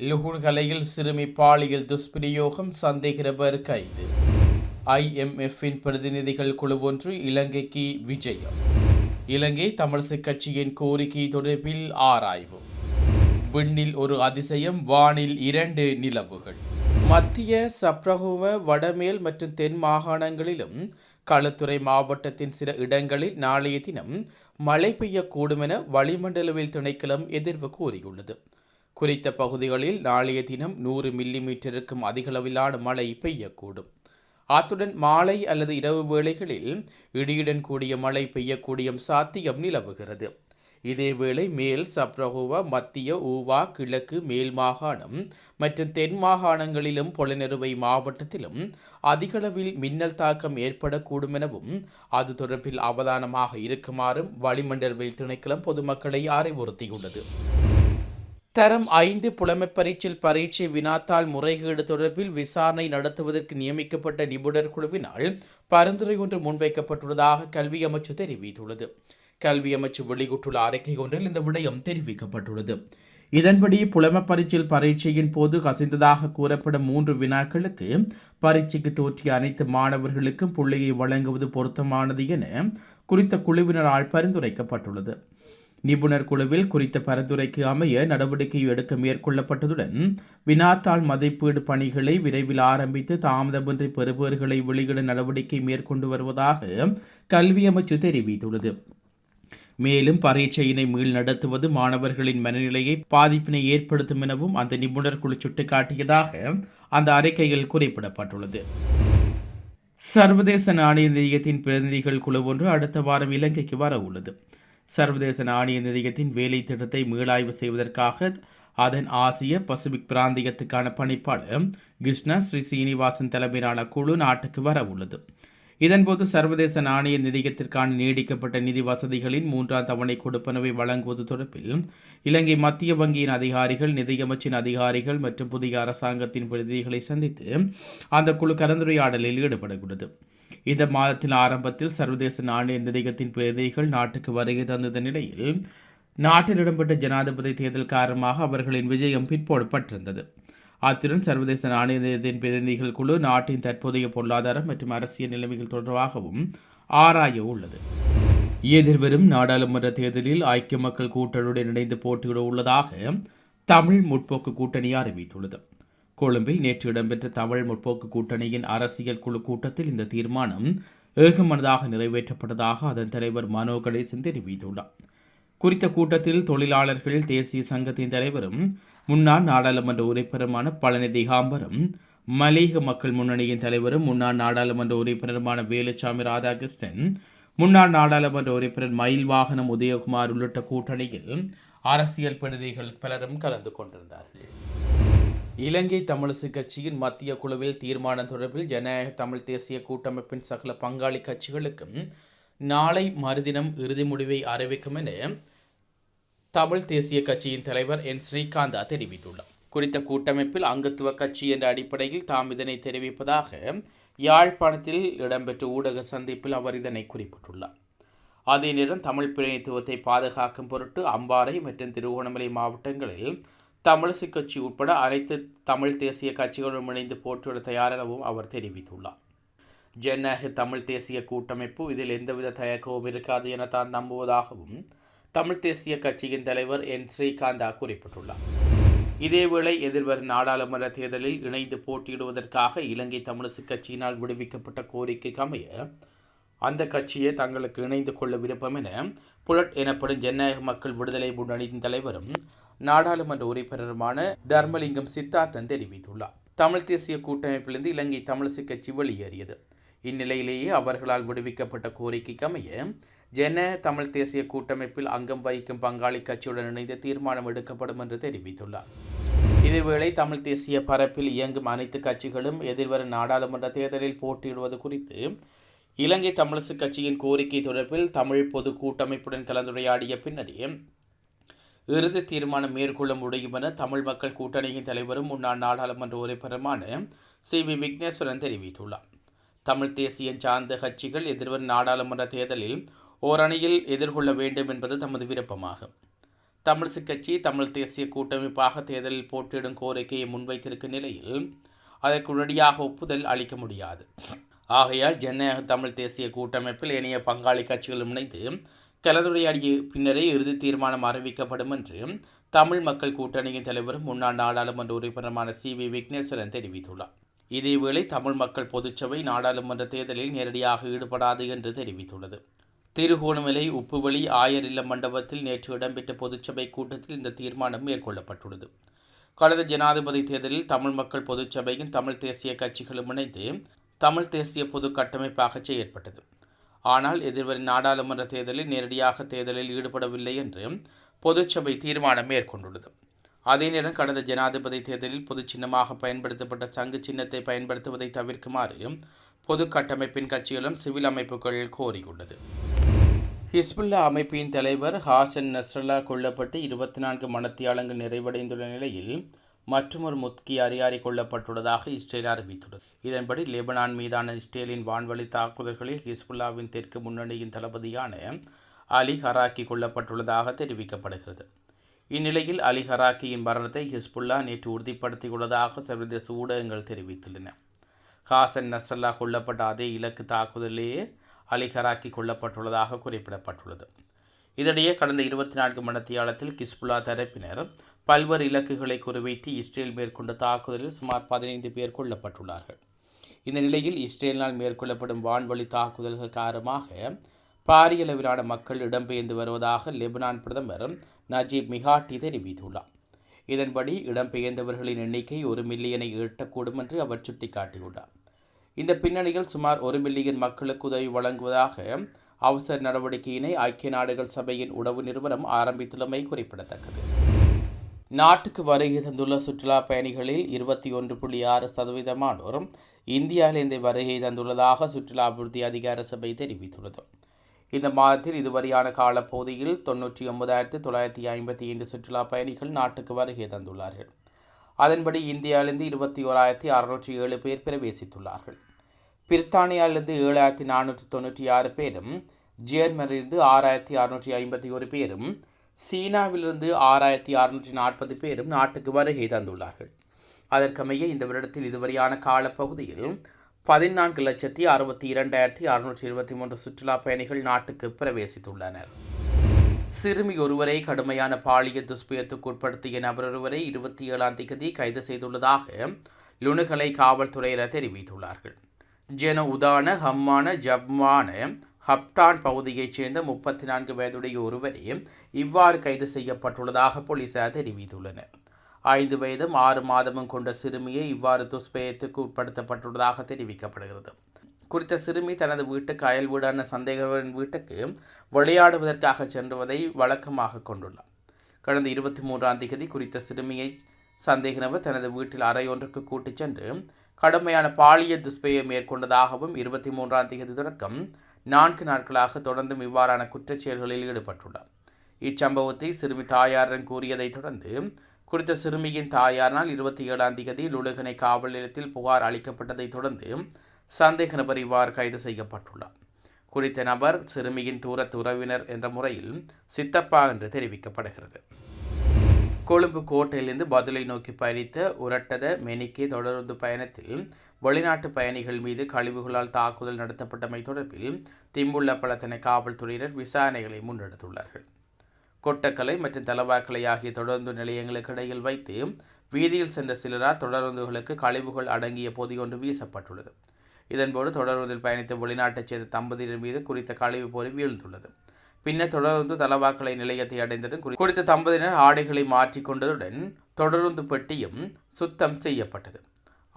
லுகுர்கலையில் சிறுமி பாலியல் துஷ்பிரயோகம் சந்தேகிரபர் கைது. ஐஎம்எஃப்பின் பிரதிநிதிகள் குழு ஒன்று இலங்கைக்கு விஜயம். இலங்கை தமிழிசை கட்சியின் கோரிக்கை தொடர்பில் ஆராய்வு. விண்ணில் ஒரு அதிசயம் வானில் இரண்டு நிலவுகள். மத்திய சப்ரகுவ வடமேல் மற்றும் தென் மாகாணங்களிலும் களுத்துறை மாவட்டத்தின் சில இடங்களில் நாளைய தினம் மழை பெய்யக்கூடும் என வளிமண்டலவில் திணைக்களம் எதிர்வு கூறியுள்ளது. குறித்த பகுதிகளில் நாளைய தினம் நூறு மில்லி மீட்டருக்கும் அதிகளவிலான மழை பெய்யக்கூடும். அத்துடன் மாலை அல்லது இரவு வேளைகளில் இடியுடன் கூடிய மழை பெய்யக்கூடிய சாத்தியம் நிலவுகிறது. இதேவேளை மேல் சப்ரகுவ மத்திய ஊவா கிழக்கு மேல் மாகாணம் மற்றும் தென் மாகாணங்களிலும் பொலனறுவை மாவட்டத்திலும் அதிகளவில் மின்னல் தாக்கம் ஏற்படக்கூடும் எனவும் அது தொடர்பில் அவதானமாக இருக்குமாறும் வளிமண்டலவியல் திணைக்களம் பொதுமக்களை அறிவுறுத்தியுள்ளது. தரம் ஐந்து புலமைப்பரீச்சில் பரீட்சை வினாத்தாள் முறைகேடு தொடர்பில் விசாரணை நடத்துவதற்கு நியமிக்கப்பட்ட நிபுணர் குழுவினால் பரிந்துரை ஒன்று முன்வைக்கப்பட்டுள்ளதாக கல்வி அமைச்சு தெரிவித்துள்ளது. கல்வி அமைச்சு வெளியிட்டுள்ள அறிக்கை ஒன்றில் இந்த விடயம் தெரிவிக்கப்பட்டுள்ளது. இதன்படி புலம பரீட்சையில் பரீட்சையின் போது கசிந்ததாக கூறப்படும் மூன்று வினாக்களுக்கு பரீட்சைக்கு தோற்றிய அனைத்து மாணவர்களுக்கும் புள்ளியை வழங்குவது பொருத்தமானது என குறித்த குழுவினரால் பரிந்துரைக்கப்பட்டுள்ளது. நிபுணர் குழுவில் குறித்த பரிந்துரைக்கு அமைய நடவடிக்கை எடுக்க மேற்கொள்ளப்பட்டதுடன் வினாத்தாள் மதிப்பீடு பணிகளை விரைவில் ஆரம்பித்து தாமதமின்றி பெறுபவர்களை வெளியிட நடவடிக்கை மேற்கொண்டு வருவதாக கல்வி அமைச்சு தெரிவித்துள்ளது. மேலும் பரீட்சையினை மீள் நடத்துவது மாணவர்களின் மனநிலையை பாதிப்பினை ஏற்படுத்தும் எனவும் அந்த நிபுணர் குழு சுட்டிக்காட்டியதாக அந்த அறிக்கையில் குறிப்பிடப்பட்டுள்ளது. சர்வதேச நாணய நிதியத்தின் பிரதிநிதிகள் குழு ஒன்று அடுத்த வாரம் இலங்கைக்கு வர உள்ளது சர்வதேச நாணய நிதியத்தின் வேலை திட்டத்தை மீளாய்வு செய்வதற்காக அதன் ஆசிய பசிபிக் பிராந்தியத்துக்கான பணிப்பாளர் கிருஷ்ணா ஸ்ரீ சீனிவாசன் தலைமையிலான குழு நாட்டுக்கு வர உள்ளது. இதன்போது சர்வதேச நாணய நிதியத்திற்கான நீடிக்கப்பட்ட நிதி வசதிகளின் மூன்றாம் தவணை கொடுப்பனவை வழங்குவது தொடர்பில் இலங்கை மத்திய வங்கியின் அதிகாரிகள் நிதியமைச்சின் அதிகாரிகள் மற்றும் புதிய அரசாங்கத்தின் பிரதிநிதிகளை சந்தித்து அந்த குழு கலந்துரையாடலில் ஈடுபடக்கூடாது இந்த மாதத்தின் ஆரம்பத்தில் சர்வதேச நாணய நிதியத்தின் பிரதிகள் நாட்டுக்கு வருகை தந்த நிலையில் நாட்டில் இடம்பெற்ற ஜனாதிபதி தேர்தல் காரணமாக அவர்களின் விஜயம் பிற்போடப்பட்டிருந்தது. அத்துடன் சர்வதேச நாணய நிதியத்தின் பிரதிநிதிகள் குழு நாட்டின் தற்போதைய பொருளாதாரம் மற்றும் அரசியல் நிலைமைகள் தொடர்பாகவும் ஆராய உள்ளது. எதிர்வரும் நாடாளுமன்ற தேர்தலில் ஐக்கிய மக்கள் கூட்டணியுடன் இணைந்து போட்டியிட உள்ளதாக தமிழ் முற்போக்கு கூட்டணி அறிவித்துள்ளது. கொழும்பில் நேற்று இடம்பெற்ற தமிழ் முற்போக்கு கூட்டணியின் அரசியல் குழு கூட்டத்தில் இந்த தீர்மானம் ஏகமனதாக நிறைவேற்றப்பட்டதாக அதன் தலைவர் மனோ கணேசன் தெரிவித்துள்ளார். குறித்த கூட்டத்தில் தொழிலாளர்கள் தேசிய சங்கத்தின் தலைவரும் முன்னாள் நாடாளுமன்ற உறுப்பினருமான பழனி திகாம்பரம் மலேக மக்கள் முன்னணியின் தலைவரும் முன்னாள் நாடாளுமன்ற உறுப்பினருமான வேலுச்சாமி ராதாகிருஷ்ணன் முன்னாள் நாடாளுமன்ற உறுப்பினர் மயில் வாகனம் உதயகுமார் உள்ளிட்ட கூட்டணியில் அரசியல் பிரதிகள் பலரும் கலந்து கொண்டிருந்தார்கள். இலங்கை தமிழிசை கட்சியின் மத்திய குழுவில் தீர்மானம் தொடர்பில் ஜனநாயக தமிழ் தேசிய கூட்டமைப்பின் சகல பங்காளி கட்சிகளுக்கும் நாளை மறுதினம் இறுதி முடிவை அறிவிக்கும் என தமிழ் தேசிய கட்சியின் தலைவர் என். ஸ்ரீகாந்தா தெரிவித்துள்ளார். குறித்த கூட்டமைப்பில் அங்கத்துவ கட்சி என்ற அடிப்படையில் தாம் இதனை தெரிவிப்பதாக யாழ்ப்பாணத்தில் இடம்பெற்ற ஊடக சந்திப்பில் அவர் இதனை குறிப்பிட்டுள்ளார். அதே நேரம் தமிழ் பிரதிநிதித்துவத்தை பாதுகாக்கும் பொருட்டு அம்பாறை மற்றும் திருவோணமலை மாவட்டங்களில் தமிழிசை கட்சி உட்பட அனைத்து தமிழ் தேசிய கட்சிகளுடன் இணைந்து போட்டியிட தயார் எனவும் அவர் தெரிவித்துள்ளார். ஜனநாயக தமிழ் தேசிய கூட்டமைப்பு இதில் எந்தவித தயக்கமும் இருக்காது என தான் நம்புவதாகவும் தமிழ் தேசிய கட்சியின் தலைவர் என். ஸ்ரீகாந்தா குறிப்பிட்டுள்ளார். இதேவேளை எதிர்வரும் நாடாளுமன்ற தேர்தலில் இணைந்து போட்டியிடுவதற்காக இலங்கை தமிழிசை கட்சியினால் விடுவிக்கப்பட்ட கோரிக்கைக்கு அமைய அந்த கட்சியை தங்களுக்கு இணைந்து கொள்ள விருப்பம் என புலட் எனப்படும் ஜனநாயக மக்கள் விடுதலை முன்னணியின் தலைவரும் நாடாளுமன்ற உறுப்பினருமான தர்மலிங்கம் சித்தார்த்தன் தெரிவித்துள்ளார். தமிழ் தேசிய கூட்டமைப்பிலிருந்து இலங்கை தமிழிசை கட்சி வெளியேறியது. இந்நிலையிலேயே அவர்களால் விடுவிக்கப்பட்ட கோரிக்கைக்கு அமைய ஜன தமிழ் தேசிய கூட்டமைப்பில் அங்கம் வகிக்கும் பங்காளி கட்சியுடன் இணைந்து தீர்மானம் எடுக்கப்படும் என்று தெரிவித்துள்ளார். இதேவேளை தமிழ் தேசிய பரப்பில் இயங்கும் அனைத்து கட்சிகளும் எதிர்வரும் நாடாளுமன்ற தேர்தலில் போட்டியிடுவது குறித்து இலங்கை தமிழிசை கட்சியின் கோரிக்கை தொடர்பில் தமிழ் பொது கூட்டமைப்புடன் கலந்துரையாடிய பின்னரே இறுதி தீர்மானம் மேற்கொள்ள முடியும் என தமிழ் மக்கள் கூட்டணியின் தலைவரும் முன்னாள் நாடாளுமன்ற உறுப்பினருமான சி வி விக்னேஸ்வரன் தெரிவித்துள்ளார். தமிழ் தேசியம் சார்ந்த கட்சிகள் எதிர்வரும் நாடாளுமன்ற தேர்தலில் ஓரணியில் எதிர்கொள்ள வேண்டும் என்பது தமது விருப்பமாகும். தமிழிசு கட்சி தமிழ் தேசிய கூட்டமைப்பாக தேர்தலில் போட்டியிடும் கோரிக்கையை முன்வைத்திருக்கும் நிலையில் அதற்கு உடனடியாக ஒப்புதல் அளிக்க முடியாது. ஆகையால் ஜனநாயக தமிழ் தேசிய கூட்டமைப்பில் இணைய பங்காளி கட்சிகளும் இணைந்து கலந்துரையாடிய பின்னரே இறுதி தீர்மானம் அறிவிக்கப்படும் என்று தமிழ் மக்கள் கூட்டணியின் தலைவரும் முன்னாள் நாடாளுமன்ற உறுப்பினருமான சி வி விக்னேஸ்வரன் தெரிவித்துள்ளார். இதேவேளை தமிழ் மக்கள் பொதுச்சபை நாடாளுமன்ற தேர்தலில் நேரடியாக ஈடுபடாது என்று தெரிவித்துள்ளது. திருகோணமலை உப்புவெளி ஆயர் இல்ல மண்டபத்தில் நேற்று இடம்பெற்ற பொதுச்சபை கூட்டத்தில் இந்த தீர்மானம் மேற்கொள்ளப்பட்டுள்ளது. கடந்த ஜனாதிபதி தேர்தலில் தமிழ் மக்கள் பொதுச்சபையும் தமிழ் தேசிய கட்சிகளும் இணைந்து தமிழ் தேசிய பொது கட்டமைப்பாகச்சே ஏற்பட்டது ஆனால் எதிர்வரும் நாடாளுமன்ற தேர்தலில் நேரடியாக தேர்தலில் ஈடுபடவில்லை என்று பொதுச்சபை தீர்மானம் மேற்கொண்டுள்ளது. அதே நேரம் கடந்த ஜனாதிபதி தேர்தலில் பொது சின்னமாக பயன்படுத்தப்பட்ட சங்கு சின்னத்தை பயன்படுத்துவதை தவிர்க்குமாறு பொது கட்டமைப்பின் கட்சிகளும் சிவில் அமைப்புகள் கோரியுள்ளது. ஹிஸ்புல்லா அமைப்பின் தலைவர் ஹாசன் நஸ்ரல்லா கொல்லப்பட்டு இருபத்தி நான்கு மணத்தியாளங்கள் நிறைவடைந்துள்ள நிலையில் மற்றொரு முக்கிய அதிகாரி கொல்லப்பட்டுள்ளதாக இஸ்ரேல் அறிவித்துள்ளது. இதன்படி லெபனான் மீதான இஸ்ரேலின் வான்வழி தாக்குதல்களில் ஹிஸ்புல்லாவின் தெற்கு முன்னணியின் தளபதியான அலி ஹராக்கி கொல்லப்பட்டுள்ளதாக தெரிவிக்கப்படுகிறது. இந்நிலையில் அலி ஹராக்கியின் மரணத்தை ஹிஸ்புல்லா நேற்று உறுதிப்படுத்தியுள்ளதாக சர்வதேச ஊடகங்கள் தெரிவித்துள்ளன. ஹாசன் நசல்லா கொல்லப்பட்ட அதே இலக்கு தாக்குதலிலேயே அலி ஹராக்கி கொல்லப்பட்டுள்ளதாக குறிப்பிடப்பட்டுள்ளது. இதனிடையே கடந்த இருபத்தி நான்கு மணத்தியாலத்தில் கிஸ்புல்லா தரப்பினர் பல்வேறு இலக்குகளை குறிவைத்து இஸ்ரேல் மேற்கொண்ட தாக்குதலில் சுமார் பதினைந்து பேர் கொல்லப்பட்டுள்ளார்கள். இந்த நிலையில் இஸ்ரேலினால் மேற்கொள்ளப்படும் வான்வழி தாக்குதல்கள் காரணமாக பாரிய அளவிலான மக்கள் இடம்பெயர்ந்து வருவதாக லெபனான் பிரதமர் நஜீப் மிகாட்டி தெரிவித்துள்ளார். இதன்படி இடம்பெயர்ந்தவர்களின் எண்ணிக்கை ஒரு மில்லியனை எட்டக்கூடும் என்று அவர் சுட்டிக்காட்டியுள்ளார். இந்த பின்னணியில் சுமார் ஒரு மில்லியன் மக்களுக்கு உதவி வழங்குவதாக அவசர நடவடிக்கையினை ஐக்கிய நாடுகள் சபையின் உணவு நிறுவனம் ஆரம்பித்துள்ளமை குறிப்பிடத்தக்கது. நாட்டுக்கு வருகை தந்துள்ள சுற்றுலா பயணிகளில் இருபத்தி ஒன்று புள்ளி ஆறு சதவீதமானோரும் இந்தியாவிலிருந்து வருகை தந்துள்ளதாக சுற்றுலா அபிவிருத்தி அதிகார சபை தெரிவித்துள்ளது. இந்த மாதத்தில் இதுவரையான காலப்பகுதியில் தொன்னூற்றி ஒன்பதாயிரத்து தொள்ளாயிரத்தி ஐம்பத்தி ஐந்து சுற்றுலா பயணிகள் நாட்டுக்கு வருகை தந்துள்ளார்கள். அதன்படி இந்தியாவிலிருந்து இருபத்தி ஓராயிரத்தி அறுநூற்றி ஏழு பேர் பிரவேசித்துள்ளார்கள். பிரித்தானியாவிலிருந்து ஏழாயிரத்தி நானூற்றி தொண்ணூற்றி ஆறு பேரும் ஜேர்மனிலிருந்து ஆறாயிரத்தி அறுநூற்றி ஐம்பத்தி ஒரு பேரும் சீனாவிலிருந்து ஆறாயிரத்தி அறுநூற்றி நாற்பது பேரும் நாட்டுக்கு வருகை தந்துள்ளார்கள். அதற்கமைய இந்த வருடத்தில் இதுவரையான காலப்பகுதியில் பதினான்கு லட்சத்தி அறுபத்தி இரண்டாயிரத்தி அறுநூற்றி இருபத்தி மூன்று சுற்றுலா பயணிகள் நாட்டுக்கு பிரவேசித்துள்ளனர். சிறுமி ஒருவரை கடுமையான பாலியல் துஷ்பியத்துக்கு உட்படுத்திய நபர் ஒருவரை இருபத்தி ஏழாம் தேதி கைது செய்துள்ளதாக லுணுகலை காவல்துறையினர் தெரிவித்துள்ளார்கள். ஜென உதான ஹம்மான ஜப்மான ஹப்டான் பகுதியைச் சேர்ந்த முப்பத்தி நான்கு வயதுடைய ஒருவரே இவ்வாறு கைது செய்யப்பட்டுள்ளதாக போலீசார் தெரிவித்துள்ளனர். ஐந்து வயதும் ஆறு மாதமும் கொண்ட சிறுமியை இவ்வாறு துஷ்பயத்துக்கு உட்படுத்தப்பட்டுள்ளதாக தெரிவிக்கப்படுகிறது. குறித்த சிறுமி தனது வீட்டுக்கு அயல் வீடான சந்தேகவரின் வீட்டுக்கு விளையாடுவதற்காக சென்றுவதை வழக்கமாக கொண்டுள்ளார். கடந்த இருபத்தி மூன்றாம் தேதி குறித்த சிறுமியை சந்தேகநபர் தனது வீட்டில் அறை ஒன்றுக்கு கூட்டிச் சென்று கடுமையான பாலிய துஷ்பையை மேற்கொண்டதாகவும் இருபத்தி மூன்றாம் தேதி தொடக்கம் நான்கு நாட்களாக தொடர்ந்தும் இவ்வாறான குற்றச்செயல்களில் ஈடுபட்டுள்ளார். இச்சம்பவத்தை சிறுமி தாயாரிடம் கூறியதைத் தொடர்ந்து குறித்த சிறுமியின் தாயாரினால் இருபத்தி ஏழாம் தேதி லுலுகனை காவல் நிலையத்தில் புகார் அளிக்கப்பட்டதைத் தொடர்ந்து சந்தேக நபர் இவ்வாறு கைது செய்யப்பட்டுள்ளார். குறித்த நபர் சிறுமியின் தூரத்து உறவினர் என்ற முறையில் சித்தப்பா என்று தெரிவிக்கப்படுகிறது. கொழும்பு கோட்டையிலிருந்து பதிலை நோக்கி பயணித்த உரட்டத மெனிக்கே தொடர்ந்து பயணத்தில் வெளிநாட்டு பயணிகள் மீது கழிவுகளால் தாக்குதல் நடத்தப்பட்டமை தொடர்பில் திம்புள்ள பலத்தனை காவல்துறையினர் விசாரணைகளை முன்னெடுத்துள்ளார்கள். கொட்டக்கலை மற்றும் தலவாக்கலை ஆகிய தொடர்ந்து நிலையங்களுக்கு இடையில் வைத்து வீதியில் சென்ற சிலரால் தொடர்ந்துகளுக்கு கழிவுகள் அடங்கிய பொதி ஒன்று வீசப்பட்டுள்ளது. இதன்போது தொடருந்தில் பயணித்த வெளிநாட்டைச் சேர்ந்த தம்பதியினர் மீது குறித்த கழிவு பொறி வீழ்ந்துள்ளது. பின்னர் தொடர்ந்து தலவாக்கலை நிலையத்தை அடைந்ததும் குறித்த தம்பதியினர் ஆடைகளை மாற்றிக்கொண்டதுடன் தொடருந்து பெட்டியும் சுத்தம் செய்யப்பட்டது.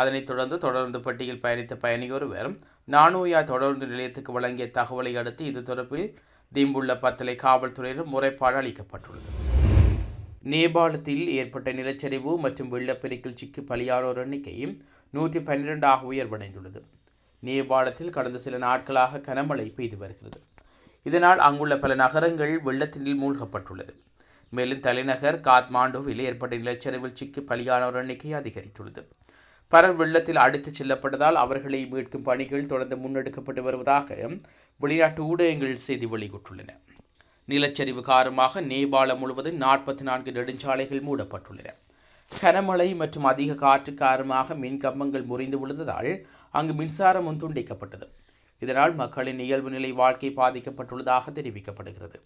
அதனைத் தொடர்ந்து தொடர்ந்து பெட்டியில் பயணித்த பயணி ஒருவர் நானூயா தொடர்ந்து நிலையத்துக்கு வழங்கிய தகவலை அடுத்து இது தொடர்பில் தீம்புள்ள பத்தலை காவல்துறையினர் முறைப்பாடு அளிக்கப்பட்டுள்ளது. நேபாளத்தில் ஏற்பட்ட நிலச்சரிவு மற்றும் வெள்ளப்பெருக்கில் சிக்கி பலியானோர் எண்ணிக்கை நூற்றி பன்னிரெண்டாக உயர்வடைந்துள்ளது. நேபாளத்தில் கடந்த சில நாட்களாக கனமழை பெய்து வருகிறது. இதனால் அங்குள்ள பல நகரங்கள் வெள்ளத்தில் மூழ்கப்பட்டுள்ளது. மேலும் தலைநகர் காத்மாண்டுவில் ஏற்பட்ட நிலச்சரிவில் சிக்கி பலியானோர் எண்ணிக்கை அதிகரித்துள்ளது. பலர் வெள்ளத்தில் அடித்துச் செல்லப்பட்டதால் அவர்களை மீட்கும் பணிகள் தொடர்ந்து முன்னெடுக்கப்பட்டு வருவதாக வெளிநாட்டு ஊடகங்கள் செய்தி வெளியிட்டுள்ளன. நிலச்சரிவு காரணமாக நேபாளம் முழுவதும் நாற்பத்தி நான்கு நெடுஞ்சாலைகள் மூடப்பட்டுள்ளன. கனமழை மற்றும் அதிக காற்று காரணமாக மின் கம்பங்கள் முறிந்து விழுந்ததால் அங்கு மின்சாரமும் துண்டிக்கப்பட்டது இதனால் மக்களின் இயல்பு நிலை வாழ்க்கை பாதிக்கப்பட்டுள்ளதாக தெரிவிக்கப்படுகிறது.